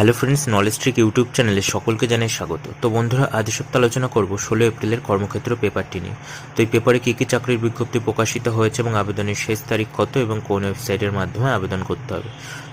Hello friends knowledge trick YouTube চ্যানেলে সকলকে জানাই স্বাগত। তো বন্ধুরা, আজ সপ্তাহে আলোচনা করব ষোলো এপ্রিলের কর্মক্ষেত্র পেপারটি নিয়ে। তো এই পেপারে কী কী চাকরির বিজ্ঞপ্তি প্রকাশিত হয়েছে এবং আবেদনের শেষ তারিখ কত এবং কোন ওয়েবসাইটের মাধ্যমে আবেদন করতে হবে?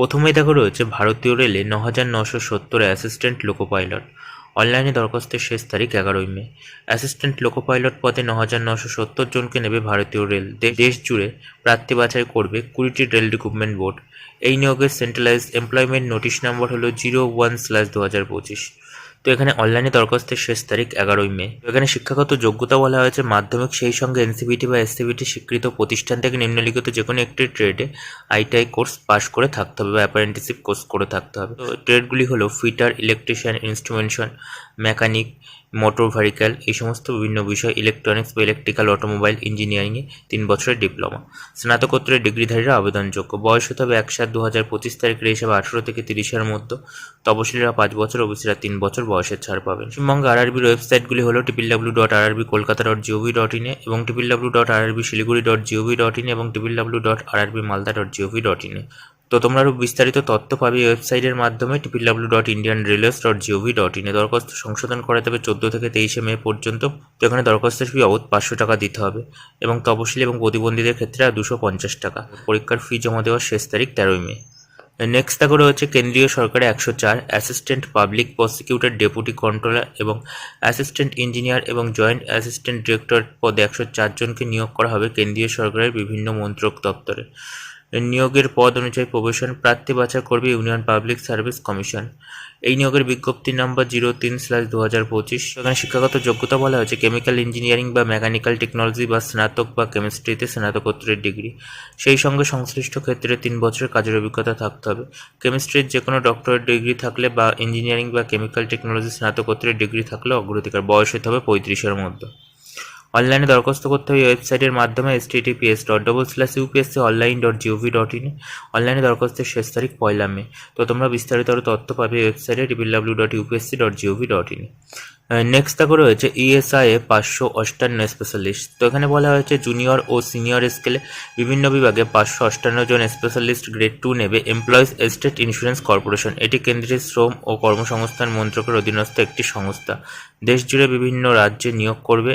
প্রথমেই দেখো রয়েছে ভারতীয় রেলে ন হাজার নশো সত্তর অ্যাসিস্ট্যান্ট লোকো পাইলট অনলাইনে দরখাস্তের শেষ তারিখ এগারোই মে। অ্যাসিস্ট্যান্ট লোকো পাইলট পদে ন হাজার নশো সত্তর জনকে নেবে ভারতীয় রেল। দেশ জুড়ে প্রার্থী বাছাই করবে কুড়িটি রেল রিক্রুটমেন্ট বোর্ড এই নিয়োগের সেন্ট্রালাইজ এমপ্লয়মেন্ট নোটিশ নম্বর হলো জিরো ওয়ান স্ল্যাশ দু হাজার পঁচিশ। তো এখানে অনলাইনে দরখাস্তের শেষ তারিখ এগারোই মে। তো এখানে শিক্ষাগত যোগ্যতা বলা হয়েছে মাধ্যমিক সেই সঙ্গে এনসিবিটি বা এসসিবিটি স্বীকৃত প্রতিষ্ঠান থেকে নিম্নলিখিত যে কোনো একটি ট্রেডে আইটিআই কোর্স পাস করে থাকতে হবে বা অ্যাপারেন্টিসিপ কোর্স করে থাকতে হবে। তো ট্রেডগুলি হলো fitter electrician instrumentation mechanic motor vehicle এই সমস্ত বিভিন্ন বিষয় ইলেকট্রনিক্স বা ইলেকট্রিক্যাল অটোমোবাইল ইঞ্জিনিয়ারিংয়ে তিন বছরের ডিপ্লোমা স্নাতকোত্তরের ডিগ্রিধারীরা আবেদনযোগ্য। বয়স হতে হবে এক সাত দু হাজার পঁচিশ তারিখের হিসাবে আঠেরো থেকে তিরিশের মধ্যে। তপশিলীরা পাঁচ বছর, ওবিসিরা তিন বছর বয়সের ছাড় পাবেন। পশ্চিমবঙ্গে আরআরবির ওয়েবসাইটগুলি হলো triple W dot RRB Kolkata dot G O V dot ইনে এবং triple W dot RRB Siliguri dot G O V dot in এবং triple W dot RRB Malda dot G O V dot ইনে তো তোমরা আরও বিস্তারিত তথ্য পাবে ওয়েবসাইটের মাধ্যমে triple W dot Indian railways dot G O V dot ইনে দরখাস্ত সংশোধন করাতে হবে চোদ্দ থেকে তেইশে মে পর্যন্ত। তো এখানে দরখাস্তের ফি অবধ পাঁচশো টাকা দিতে হবে এবং তপশিলি এবং প্রতিবন্ধীদের ক্ষেত্রে দুশো পঞ্চাশ টাকা। পরীক্ষার ফি জমা দেওয়ার শেষ তারিখ তেরোই মে। নেক্সট দেখো রয়েছে কেন্দ্রীয় সরকারের একশো চার assistant public prosecutor, deputy controller এবং অ্যাসিস্ট্যান্ট ইঞ্জিনিয়ার এবং জয়েন্ট অ্যাসিস্ট্যান্ট ডিরেক্টর পদে একশো চারজনকে নিয়োগ করা হবে কেন্দ্রীয় সরকারের বিভিন্ন মন্ত্রক দপ্তরে। নিয়োগের পদ অনুযায়ী প্রবেশন প্রার্থী বাছাই করবে ইউনিয়ন পাবলিক সার্ভিস কমিশন। এই নিয়োগের বিজ্ঞপ্তি নাম্বার জিরো তিন স্ল্যাশ দু হাজার পঁচিশ এখানে শিক্ষাগত যোগ্যতা বলা হয়েছে কেমিক্যাল ইঞ্জিনিয়ারিং বা মেকানিক্যাল টেকনোলজি বা স্নাতক বা কেমিস্ট্রিতে স্নাতকোত্তরের ডিগ্রি। সেই সঙ্গে সংশ্লিষ্ট ক্ষেত্রে তিন বছরের কাজের অভিজ্ঞতা থাকতে হবে। কেমিস্ট্রির যে কোনো ডক্টরেট ডিগ্রি থাকলে বা ইঞ্জিনিয়ারিং বা কেমিক্যাল টেকনোলজি স্নাতকোত্তরের ডিগ্রি থাকলে অগ্রাধিকার বয়স হতে হবে পঁয়ত্রিশের মধ্যে। অনলাইনে দরখাস্ত করতে হবে ওয়েবসাইটের মাধ্যমে S TTPS dot double slash UPSC online dot G O V dot in অনলাইনে দরখাস্তের শেষ তারিখ পয়লা মে। তো তোমরা বিস্তারিত আরও তথ্য পাবে ওয়েবসাইটে triple W dot UPSC dot G O V dot in next দেখো রয়েছে E ইএসআই পাঁচশো অষ্টান্ন স্পেশালিস্ট তো এখানে বলা হয়েছে জুনিয়র ও সিনিয়র স্কেলে বিভিন্ন বিভাগে পাঁচশো অষ্টান্ন জন স্পেশালিস্ট গ্রেড টু নেবে এমপ্লয়িজ এস্টেট ইন্স্যুরেন্স কর্পোরেশন এটি কেন্দ্রীয় শ্রম ও কর্মসংস্থান মন্ত্রকের অধীনস্থ একটি সংস্থা। দেশ জুড়ে বিভিন্ন রাজ্যে নিয়োগ করবে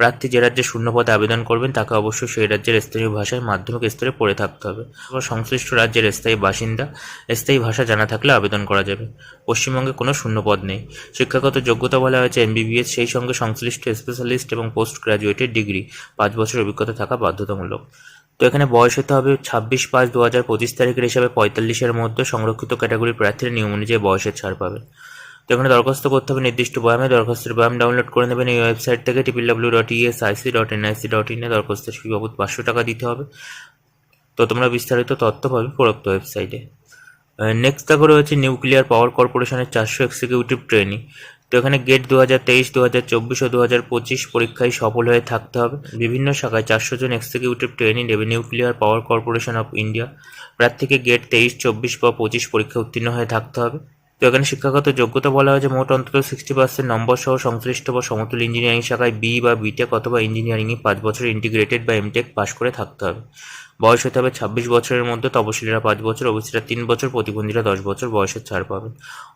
প্রার্থী যে রাজ্যে শূন্য পদে আবেদন করবেন, তাকে অবশ্যই সেই রাজ্যের স্থানীয় ভাষায় মাধ্যমিক স্তরে পড়ে থাকতে হবে। এবং সংশ্লিষ্ট রাজ্যের স্থায়ী বাসিন্দা, স্থায়ী ভাষা জানা থাকলে আবেদন করা যাবে। পশ্চিমবঙ্গে কোনো শূন্য পদ নেই। শিক্ষাগত যোগ্যতা বলা হয়েছে এমবিবিএস, সেই সঙ্গে সংশ্লিষ্ট স্পেশালিস্ট এবং পোস্ট গ্রাজুয়েটের ডিগ্রি পাঁচ বছর অভিজ্ঞতা থাকা বাধ্যতামূলক। তো এখানে বয়স হতে হবে ছাব্বিশ পাঁচ দু হাজার পঁচিশ তারিখের হিসাবে পঁয়তাল্লিশের মধ্যে সংরক্ষিত ক্যাটাগরির প্রার্থীরা নিয়ম অনুযায়ী বয়সের ছাড় পাবে তো এখানে দরখাস্ত করতে হবে নির্দিষ্ট বয়ামে, দরখাস্তের বয়াম ডাউনলোড করে নেবেন এই ওয়েবসাইট থেকে triple W dot ESIC dot NIC dot ইনে দরখাস্তের ফি বাবদ পাঁচশো টাকা দিতে হবে। তো তোমরা বিস্তারিত তথ্য পাবে প্রদত্ত ওয়েবসাইটে নেক্সট দেখো রয়েছে নিউক্লিয়ার পাওয়ার কর্পোরেশনের চারশো এক্সিকিউটিভ ট্রেনিং তো এখানে গেট দু হাজার তেইশ দু হাজার চব্বিশ ও দু হাজার পঁচিশ পরীক্ষায় সফল হয়ে থাকতে হবে। বিভিন্ন শাখায় চারশো জন এক্সিকিউটিভ ট্রেনিং নেবে nuclear power corporation of India প্রার্থীকে গেট তেইশ, চব্বিশ বা পঁচিশ পরীক্ষা উত্তীর্ণ হয়ে থাকতে হবে। তো এখানে শিক্ষাগত যোগ্যতা বলা হয়েছে মোট অন্তত সিক্সটি পার্সেন্ট নম্বর সহ সংশ্লিষ্ট বা সমতুল ইঞ্জিনিয়ারিং শাখায় বি বা বিটেক অথবা ইঞ্জিনিয়ারিংয়ে পাঁচ বছর ইন্টিগ্রেটেড বা এমটেক পাশ করে থাকতে হবে। বয়স হতে হবে ছাব্বিশ বছরের মধ্যে, তপশিলীরা পাঁচ বছর, ওবিসিরা তিন বছর, প্রতিবন্ধীরা দশ বছর বয়সের ছাড় পাবেন।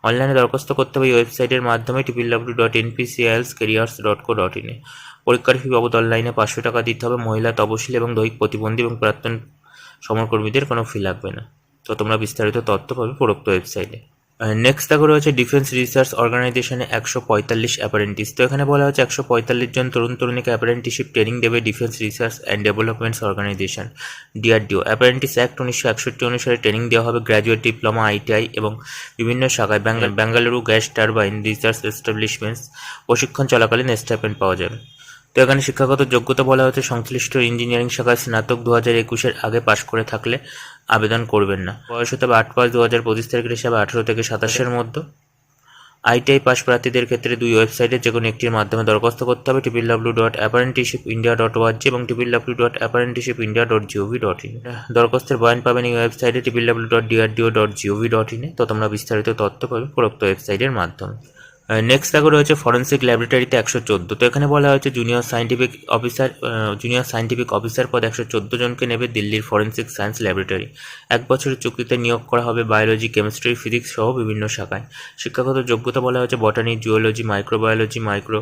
অনলাইনে দরখাস্ত করতে হবে এই ওয়েবসাইটের মাধ্যমে triple W dot NPCLS careers dot co dot ইনে পরীক্ষার ফি বাবদ অনলাইনে পাঁচশো টাকা দিতে হবে। মহিলা, তপশিলি এবং দৈহিক প্রতিবন্ধী এবং প্রাক্তন সমরকর্মীদের কোনো ফি লাগবে না। তো তোমরা বিস্তারিত তথ্য পাবে উপরোক্ত ওয়েবসাইটে নেক্সট দেখো রয়েছে ডিফেন্স রিসার্চ অর্গানাইজেশনে একশো পঁয়তাল্লিশ অ্যাপারেন্টিস তো এখানে বলা হচ্ছে একশো পঁয়তাল্লিশ জন তরুণ তরুণীকে অ্যাপারেন্টিসশিপ ট্রেনিং দেবে defence research and developments organisation DRDO apprentice act উনিশশো একষট্টি অনুসারে ট্রেনিং দেওয়া হবে গ্র্যাজুয়েট ডিপ্লোমা আইটিআই এবং বিভিন্ন শাখায় Bengal Bengaluru gas turbine research establishments প্রশিক্ষণ চলাকালীন স্টাইপেন্ড পাওয়া যাবে। তো এখানে শিক্ষাগত যোগ্যতা বলা হচ্ছে সংশ্লিষ্ট ইঞ্জিনিয়ারিং শাখায় স্নাতক দু হাজার একুশের আগে পাশ করে থাকলে আবেদন করবেন না। বয়স হতে হবে আট পাঁচ দু হাজার পঁচিশ তারিখের হিসাবে আঠেরো থেকে সাতাশের মধ্যে। আইটিআই পাস প্রার্থীদের ক্ষেত্রে দুই ওয়েবসাইটের যে কোনো একটির মাধ্যমে দরখাস্ত করতে হবে triple W dot apprenticeship India dot org এবং triple W dot apprenticeship India dot G O V dot in দরখাস্তের বয়ান পাবেন এই ওয়েবসাইটে triple W dot DRDO dot G O V dot ইনে তো তোমরা বিস্তারিত তথ্য পাবে উপরোক্ত ওয়েবসাইটের মাধ্যমে। নেক্সট দেখো রয়েছে ফরেন্সিক ল্যাবরেটরিতে একশো চোদ্দ। তো এখানে বলা হয়েছে junior scientific officer junior scientific officer পদ একশো চোদ্দ জনকে নেবে দিল্লির ফরেন্সিক সায়েন্স ল্যাবরেটরি এক বছরের চুক্তিতে নিয়োগ করা হবে বায়োলজি কেমিস্ট্রি ফিজিক্স সহ বিভিন্ন শাখায়। শিক্ষাগত যোগ্যতা বলা হয়েছে botany zoology microbiology micro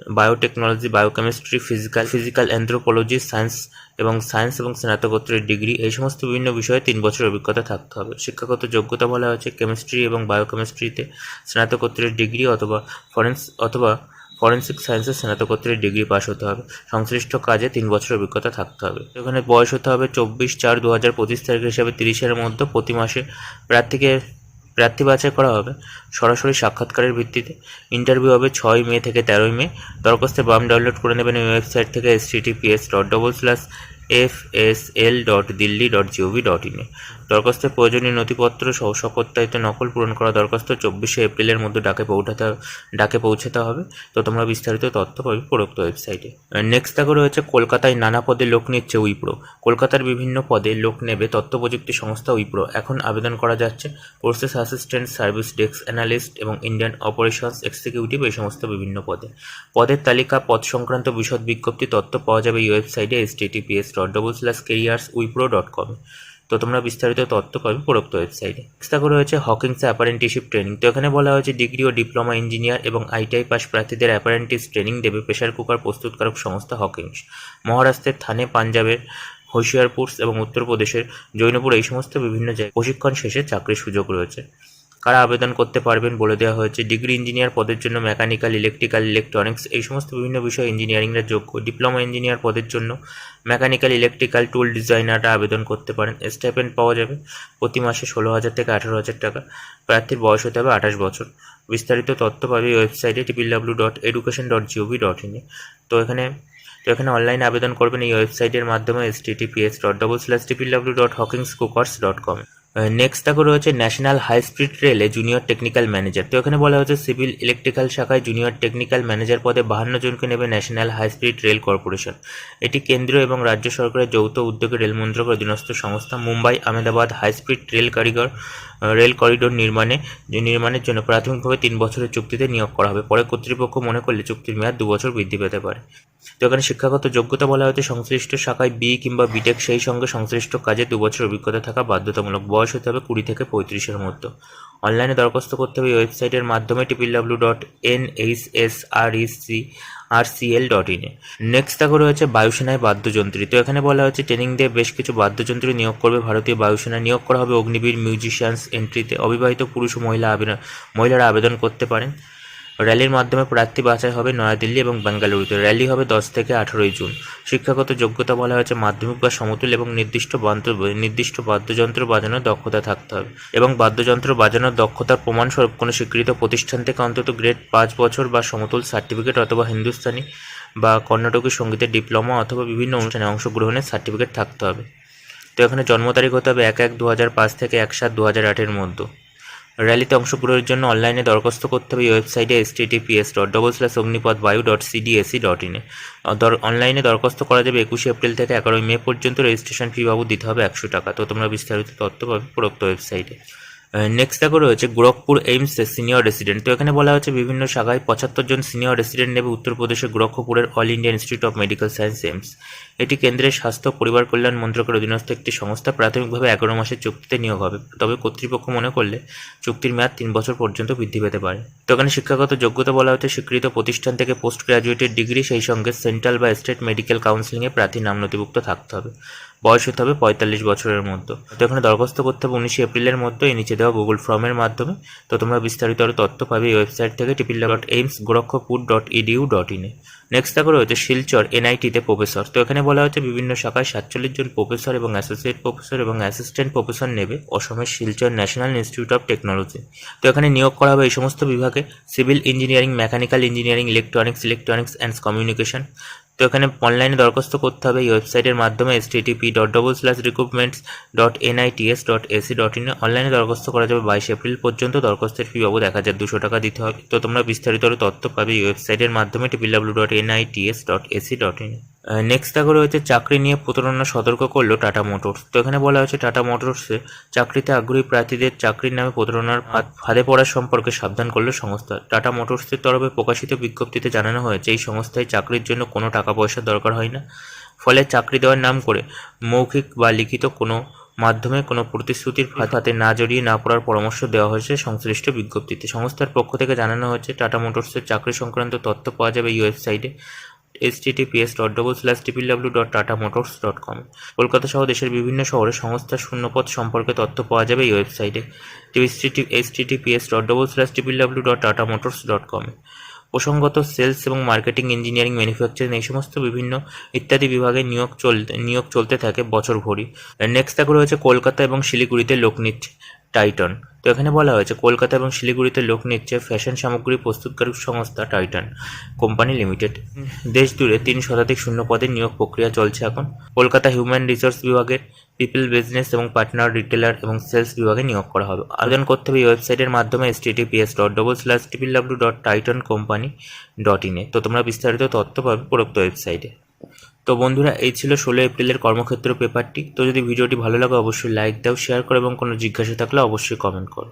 biotechnology biochemistry physical physical anthropology science এবং সায়েন্স এবং স্নাতকোত্তরের ডিগ্রি এই সমস্ত বিভিন্ন বিষয়ে তিন বছর অভিজ্ঞতা থাকতে হবে। শিক্ষাগত যোগ্যতা বলা হয়েছে কেমিস্ট্রি এবং বায়োকেমিস্ট্রিতে স্নাতকোত্তরের ডিগ্রি অথবা ফরেন্স অথবা ফরেন্সিক সায়েন্সে স্নাতকোত্তরের ডিগ্রি পাস হতে হবে। সংশ্লিষ্ট কাজে তিন বছর অভিজ্ঞতা থাকতে হবে। এখানে বয়স হতে হবে চব্বিশ চার দু হাজার পঁচিশ তারিখ হিসাবে তিরিশের মধ্যে প্রতি মাসে প্রার্থীকে প্রার্থী বাছাই করা হবে। সরাসরি সাক্ষাৎকারের ভিত্তিতে ইন্টারভিউ হবে ছয় মে থেকে তেরোই মে। দরখাস্তের বাম ডাউনলোড করে নেবেন ওয়েবসাইট থেকে S T PS dot double slash F S L dot Delhi dot G O V dot ইনে দরখাস্তের প্রয়োজনীয় নথিপত্র সহ সপত্তায়িত নকল পূরণ করা দরখাস্ত চব্বিশে এপ্রিলের মধ্যে ডাকে পৌঁছাতে ডাকে পৌঁছাতে হবে। তো তোমরা বিস্তারিত তথ্য পাবে উপরোক্ত ওয়েবসাইটে। নেক্সট দেখো রয়েছে কলকাতায় নানা পদে লোক নিচ্ছে উইপ্রো। কলকাতার বিভিন্ন পদে লোক নেবে তথ্য প্রযুক্তি সংস্থা উইপ্রো। এখন আবেদন করা যাচ্ছে process assistant service desk analyst এবং ইন্ডিয়ান অপারেশনস এক্সিকিউটিভ এই সমস্ত বিভিন্ন পদে। পদের তালিকা পদ সংক্রান্ত বিশদ বিজ্ঞপ্তি তথ্য পাওয়া যাবে এই ওয়েবসাইটে S TTPS dot double slash careers Wipro dot com তো তোমরা বিস্তারিত তথ্য পাবে উপরোক্ত ওয়েবসাইটে দেখো রয়েছে হকিংস অ্যাপারেন্টিশিপ ট্রেনিং তো এখানে বলা হয়েছে ডিগ্রি ও ডিপ্লোমা ইঞ্জিনিয়ার এবং আইটিআই পাস প্রার্থীদের অ্যাপারেন্টিস ট্রেনিং দেবে। প্রেশার কুকার প্রস্তুতকারক সংস্থা হকিংস মহারাষ্ট্রের থানে পাঞ্জাবের হোশিয়ারপুর এবং উত্তরপ্রদেশের, জৈনপুর এই সমস্ত বিভিন্ন জায়গায় প্রশিক্ষণ শেষে চাকরির সুযোগ রয়েছে। কারা আবেদন করতে পারবেন বলে দেওয়া হয়েছে। ডিগ্রি ইঞ্জিনিয়ার পদের জন্য মেকানিক্যাল, ইলেকট্রিক্যাল, ইলেকট্রনিক্স এই সমস্ত বিভিন্ন বিষয়ে ইঞ্জিনিয়ারিংরা যোগ্য। ডিপ্লোমা ইঞ্জিনিয়ার পদের জন্য মেকানিক্যাল, ইলেকট্রিক্যাল, টুল ডিজাইনাররা আবেদন করতে পারেন। স্টাইপেন্ড পাওয়া যাবে প্রতি মাসে ষোলো হাজার থেকে আঠারো হাজার টাকা। প্রার্থীর বয়স হতে হবে আঠাশ বছর। বিস্তারিত তথ্য পাবে ওয়েবসাইটে triple W dot education dot G O V dot ইনে তো এখানে তো এখানে অনলাইনে আবেদন করবেন এই ওয়েবসাইটের মাধ্যমে S TTPS dot double slash triple W dot Hawkins cookers dot com next দেখো রয়েছে ন্যাশনাল হাই স্পিড রেলে জুনিয়র টেকনিক্যাল ম্যানেজার তো এখানে বলা হচ্ছে সিভিল ইলেকট্রিক্যাল শাখায় জুনিয়র টেকনিক্যাল ম্যানেজার পদে বাহান্ন জনকে নেবে national high speed rail corporation এটি কেন্দ্রীয় এবং রাজ্য সরকারের যৌথ উদ্যোগে রেল মন্ত্রকের অধীনস্থ সংস্থা Mumbai Ahmedabad high speed rail কারিগর রেল করিডোর নির্মাণে নির্মাণের জন্য প্রাথমিকভাবে তিন বছরের চুক্তিতে নিয়োগ করা হবে। পরে কর্তৃপক্ষ মনে করলে চুক্তির মেয়াদ দু বছর বৃদ্ধি পেতে পারে। তো এখানে শিক্ষাগত যোগ্যতা বলা হয়েছে সংশ্লিষ্ট শাখায় বি কিংবা বিটেক সেই সঙ্গে সংশ্লিষ্ট কাজে দু বছর অভিজ্ঞতা থাকা বাধ্যতামূলক। বয়স হতে হবে কুড়ি থেকে পঁয়ত্রিশের মধ্যে। অনলাইনে দরখাস্ত করতে হবে ওয়েবসাইটের মাধ্যমে triple W dot N H S R E C R C L dot ইনে নেক্সট দেখো রয়েছে বায়ুসেনায় বাদ্যযন্ত্রী। তো এখানে বলা হচ্ছে ট্রেনিং দিয়ে বেশ কিছু বাদ্যযন্ত্রী নিয়োগ করবে। ভারতীয় বায়ুসেনা নিয়োগ করা হবে অগ্নিবীর মিউজিশিয়ানস এন্ট্রিতে অবিবাহিত পুরুষ মহিলা আবেদন মহিলারা আবেদন করতে পারেন। র্যালির মাধ্যমে প্রার্থী বাছাই হবে নয়াদিল্লি এবং বেঙ্গালুরুতে। র্যালি হবে দশ থেকে আঠারোই জুন। শিক্ষাগত যোগ্যতা বলা হয়েছে মাধ্যমিক বা সমতুল এবং নির্দিষ্ট নির্দিষ্ট বাদ্যযন্ত্র বাজানোর দক্ষতা থাকতে হবে। এবং বাদ্যযন্ত্র বাজানোর দক্ষতার প্রমাণস্বরূপ কোনো স্বীকৃত প্রতিষ্ঠান থেকে অন্তত গ্রেড পাঁচ বছর বা সমতুল সার্টিফিকেট অথবা হিন্দুস্তানি বা কর্ণাটকী সঙ্গীতের ডিপ্লোমা অথবা বিভিন্ন অনুষ্ঠানে অংশগ্রহণের সার্টিফিকেট থাকতে হবে। তো এখানে জন্ম তারিখ হতে হবে এক এক দু হাজার পাঁচ থেকে এক সাত দু হাজার আটের মধ্যে। র্যালিতে অংশগ্রহণের জন্য অনলাইনে দরখাস্ত করতে হবে ওয়েবসাইটে S TTPS dot double slash Agnipath Vayu dot CDAC dot ইনে অনলাইনে দরখাস্ত করা যাবে একুশে এপ্রিল থেকে এগারোই মে পর্যন্ত। রেজিস্ট্রেশন ফি বাবু দিতে হবে একশো টাকা। তো তোমরা বিস্তারিত তথ্য পাবে প্রোক্ত ওয়েবসাইটে। নেক্সট দেখো রয়েছে গোরখপুর এইমসে সিনিয়র রেসিডেন্ট তো এখানে বলা হচ্ছে বিভিন্ন শাখায় পঁচাত্তর জন সিনিয়র রেসিডেন্ট নেবে উত্তরপ্রদেশের গোরখপুরের all India institute of medical science AIIMS. এটি কেন্দ্রের স্বাস্থ্য, পরিবার কল্যাণ মন্ত্রকের অধীনস্থ একটি সংস্থা। প্রাথমিকভাবে এগারো মাসের চুক্তিতে নিয়োগ হবে। তবে কর্তৃপক্ষ মনে করলে চুক্তির মেয়াদ তিন বছর পর্যন্ত বৃদ্ধি পেতে পারে। তো এখানে শিক্ষাগত যোগ্যতা বলা হচ্ছে স্বীকৃত প্রতিষ্ঠান থেকে পোস্ট গ্রাজুয়েটের ডিগ্রি সেই সঙ্গে সেন্ট্রাল বা স্টেট মেডিকেল কাউন্সিলিংয়ে প্রার্থী নাম নথিভুক্ত থাকতে হবে। বয়স হতে হবে পঁয়তাল্লিশ বছরের মধ্যে। তো এখানে দরখাস্ত করতে হবে উনিশে এপ্রিলের মধ্যে এই নিচে দেওয়া গুগল ফর্মের মাধ্যমে। তো তোমরা বিস্তারিত আরও তথ্য পাবে এই ওয়েবসাইট থেকে triple dot AIIMS Gorakhpur dot edu dot ইনে নেক্সট দেখো রয়েছে শিলচর এনআইটিতে প্রফেসর তো এখানে বলা হচ্ছে বিভিন্ন শাখায় সাতচল্লিশ জন প্রফেসর এবং অ্যাসোসিয়েট প্রফেসর এবং অ্যাসিস্ট্যান্ট প্রফেসর নেবে অসমের Silchar national institute of technology তো এখানে নিয়োগ করা হবে এই সমস্ত বিভাগে civil engineering mechanical engineering electronics electronics and communication তো এখানে অনলাইনে দরখাস্ত করতে হবে। এই ওয়েবসাইটের মাধ্যমে S TTP dot double slash recruitments dot NITS dot AC dot ইনে অনলাইনে দরখাস্ত করা যাবে। বাইশ এপ্রিল পর্যন্ত দরখাস্তের ফি বাবদ এক হাজার দুশো টাকা দিতে হবে। তো তোমরা বিস্তারিত তথ্য পাবে এই ওয়েবসাইটের মাধ্যমে triple W dot NITS dot AC dot in next দেখো রয়েছে চাকরি নিয়ে প্রতারণা সতর্ক করল টাটা মোটরস তো এখানে বলা হয়েছে টাটা মোটরসে চাকরিতে আগ্রহী প্রার্থীদের চাকরির নামে প্রতারণার ফাঁদে পড়ার সম্পর্কে সাবধান করল সংস্থা। টাটা মোটরসের তরফে প্রকাশিত বিজ্ঞপ্তিতে জানানো হয়েছে, এই সংস্থায় চাকরির জন্য কোনো টাকা পয়সার দরকার হয় না। ফলে চাকরি দেওয়ার নাম করে মৌখিক বা লিখিত কোনো মাধ্যমে কোনো প্রতিশ্রুতির ফাঁদে না জড়িয়ে না পড়ার পরামর্শ দেওয়া হয়েছে সংশ্লিষ্ট বিজ্ঞপ্তিতে। সংস্থার পক্ষ থেকে জানানো হয়েছে টাটা মোটরসের চাকরি সংক্রান্ত তথ্য পাওয়া যাবে এই ওয়েবসাইটে TTPS dot double slash triple W dot Tata Motors dot com Kolkata সহ দেশের বিভিন্ন শহরে সংস্থার শূন্যপদ সম্পর্কে তথ্য পাওয়া যাবে এই ওয়েবসাইটে। H TTPS dot double slash triple W dot Tata Motors dot com প্রসঙ্গত, সেলস এবং মার্কেটিং, ইঞ্জিনিয়ারিং, ম্যানুফ্যাকচারিং এই সমস্ত বিভিন্ন ইত্যাদি বিভাগে নিয়োগ চলতে নিয়োগ চলতে থাকে বছর ভরি নেক্সট দেখো রয়েছে কলকাতা এবং শিলিগুড়িতে লোক নিচ্ছে টাইটন তো এখানে বলা হয়েছে কলকাতা এবং শিলিগুড়িতে লোক নিচ্ছে ফ্যাশন সামগ্রী প্রস্তুতকারী সংস্থা টাইটন কোম্পানি লিমিটেড। দেশ জুড়ে তিন শতাধিক শূন্য পদের নিয়োগ প্রক্রিয়া চলছে এখন। কলকাতা হিউম্যান রিসোর্স বিভাগের পিপল বিজনেস এবং পার্টনার রিটেলার এবং সেলস বিভাগে নিয়োগ করা হবে। আবেদন করতে হবে এই ওয়েবসাইটের মাধ্যমে S TTPS dot double slash triple W dot Titan company dot ইনে তো তোমরা বিস্তারিত তথ্য পাবে উপরোক্ত ওয়েবসাইটে। তো বন্ধুরা, এই ছিল ষোলো এপ্রিলের কর্মক্ষেত্র পেপারটি। তো যদি ভিডিওটি ভালো লাগে, অবশ্যই লাইক দাও শেয়ার করো এবং কোনো জিজ্ঞাসা থাকলে অবশ্যই কমেন্ট করো।